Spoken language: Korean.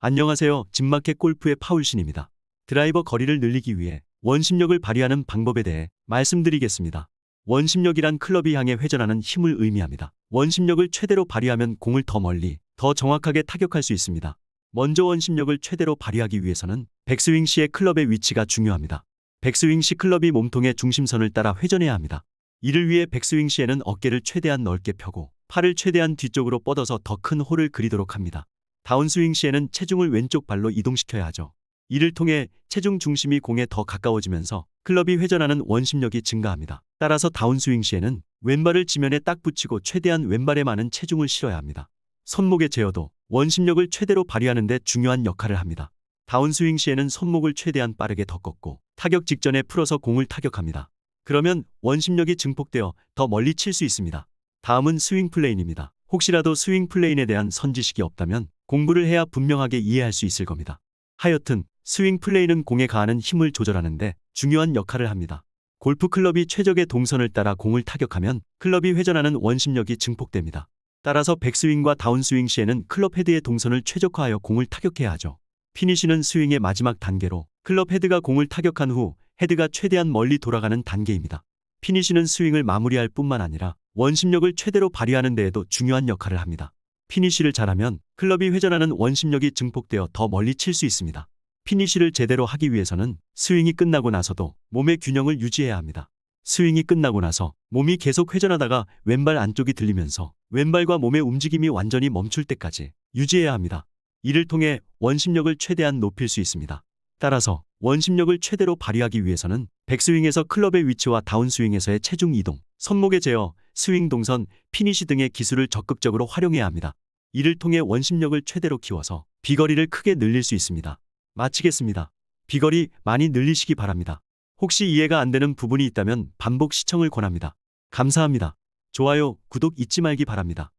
안녕하세요. 진마켓 골프의 파울신입니다. 드라이버 거리를 늘리기 위해 원심력을 발휘하는 방법에 대해 말씀드리겠습니다. 원심력이란 클럽이 향해 회전하는 힘을 의미합니다. 원심력을 최대로 발휘하면 공을 더 멀리, 더 정확하게 타격할 수 있습니다. 먼저 원심력을 최대로 발휘하기 위해서는 백스윙 시의 클럽의 위치가 중요합니다. 백스윙 시 클럽이 몸통의 중심선을 따라 회전해야 합니다. 이를 위해 백스윙 시에는 어깨를 최대한 넓게 펴고 팔을 최대한 뒤쪽으로 뻗어서 더 큰 홀을 그리도록 합니다. 다운스윙 시에는 체중을 왼쪽 발로 이동시켜야 하죠. 이를 통해 체중 중심이 공에 더 가까워지면서 클럽이 회전하는 원심력이 증가합니다. 따라서 다운스윙 시에는 왼발을 지면에 딱 붙이고 최대한 왼발에 많은 체중을 실어야 합니다. 손목의 제어도 원심력을 최대로 발휘하는 데 중요한 역할을 합니다. 다운스윙 시에는 손목을 최대한 빠르게 더 꺾고 타격 직전에 풀어서 공을 타격합니다. 그러면 원심력이 증폭되어 더 멀리 칠 수 있습니다. 다음은 스윙 플레인입니다. 혹시라도 스윙 플레인에 대한 선지식이 없다면 공부를 해야 분명하게 이해할 수 있을 겁니다. 하여튼 스윙 플레인은 공에 가하는 힘을 조절하는데 중요한 역할을 합니다. 골프 클럽이 최적의 동선을 따라 공을 타격하면 클럽이 회전하는 원심력이 증폭됩니다. 따라서 백스윙과 다운스윙 시에는 클럽 헤드의 동선을 최적화하여 공을 타격해야 하죠. 피니시는 스윙의 마지막 단계로 클럽 헤드가 공을 타격한 후 헤드가 최대한 멀리 돌아가는 단계입니다. 피니시는 스윙을 마무리할 뿐만 아니라 원심력을 최대로 발휘하는 데에도 중요한 역할을 합니다. 피니시를 잘하면 클럽이 회전하는 원심력이 증폭되어 더 멀리 칠 수 있습니다. 피니시를 제대로 하기 위해서는 스윙이 끝나고 나서도 몸의 균형을 유지해야 합니다. 스윙이 끝나고 나서 몸이 계속 회전하다가 왼발 안쪽이 들리면서 왼발과 몸의 움직임이 완전히 멈출 때까지 유지해야 합니다. 이를 통해 원심력을 최대한 높일 수 있습니다. 따라서 원심력을 최대로 발휘하기 위해서는 백스윙에서 클럽의 위치와 다운스윙에서의 체중 이동, 손목의 제어, 스윙 동선, 피니시 등의 기술을 적극적으로 활용해야 합니다. 이를 통해 원심력을 최대로 키워서 비거리를 크게 늘릴 수 있습니다. 마치겠습니다. 비거리 많이 늘리시기 바랍니다. 혹시 이해가 안 되는 부분이 있다면 반복 시청을 권합니다. 감사합니다. 좋아요, 구독 잊지 말기 바랍니다.